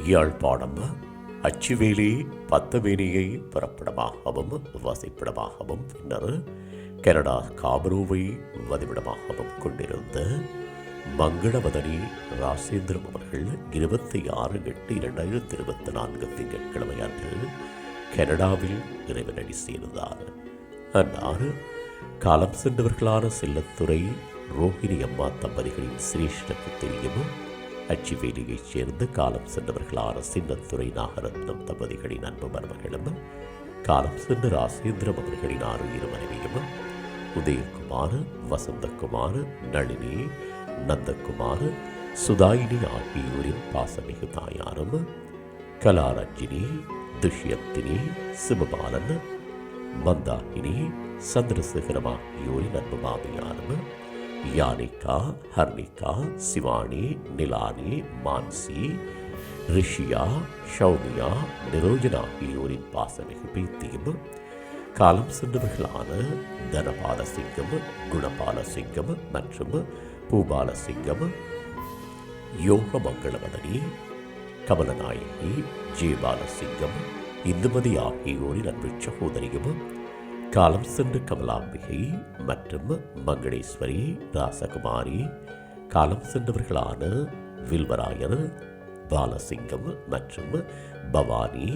யாழ்ப்பாணம் அச்சுவேலி பத்தவேலியை பிறப்பிடமாகவும் வசிப்பிடமாகவும் பின்னர் கனடா காபரோவை வதிவிடமாகவும் கொண்டிருந்த மங்களவதனி ராசேந்திரம் அவர்கள் இருபத்தி ஆறு எட்டு இரண்டாயிரத்தி இருபத்தி நான்கு திங்கட்கிழமை அன்று கனடாவில் இறைவனடி சேர்ந்தார். அன்னார் காலம் சென்றவர்களான செல்லத்துறை ரோஹிணி அம்மா தம்பதிகளின் சிரேஷ்ட புத்திரியும் அச்சிவேலியைச் சேர்ந்து காலம் சென்றவர்களான சின்னத்துறை நாகரத்னம் தம்பதிகளின் அன்பு மருமகளும் காலம் சென்ற ராசேந்திரம் அவர்களின் ஆறு இரு மனைவியும் உதயகுமார் வசந்தகுமார் நளினி நந்தகுமார் சுதாயினி ஆகியோரின் பாசமிகு தாயாரும் கலாரஞ்சினி துஷ்யந்தினி சிவபாலன் மந்தாகினி சந்திரசேகரம் ஆகியோரின் அன்பு மாமியாரும் யானிகா ஹர்னிகா சிவானி நிலானி மான்சி ரிஷியா ஷௌமியா நிரோஜன் ஆகியோரின் பாசமிகு பேத்தியும் காலம் சென்றவர்களான தனபால சிங்கம் குணபால சிங்கம் மற்றும் பூபால சிங்கம் யோக மங்களவதனி கமலநாயகி ஜெயபால சிங்கம் இந்துமதி ஆகியோரின் அன்பு சகோதரியும் காலம் சென்ற கமலாம்பிகை மற்றும் மங்களேஸ்வரி ராசகுமாரி காலம் சென்றவர்களான வில்வராயர் பாலசிங்கம் மற்றும் பவானி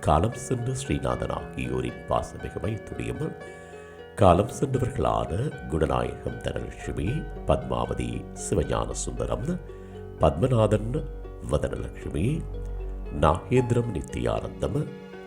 காலம் சென்ற ஸ்ரீநாதன் ஆகியோரின் பாசமிகமை துடியும் காலம் சென்றவர்களான குணநாயகம் தனலட்சுமி பத்மாவதி சிவஞான சுந்தரம் பத்மநாதன் வதனலட்சுமி நாகேந்திரம் நித்தியானந்தம்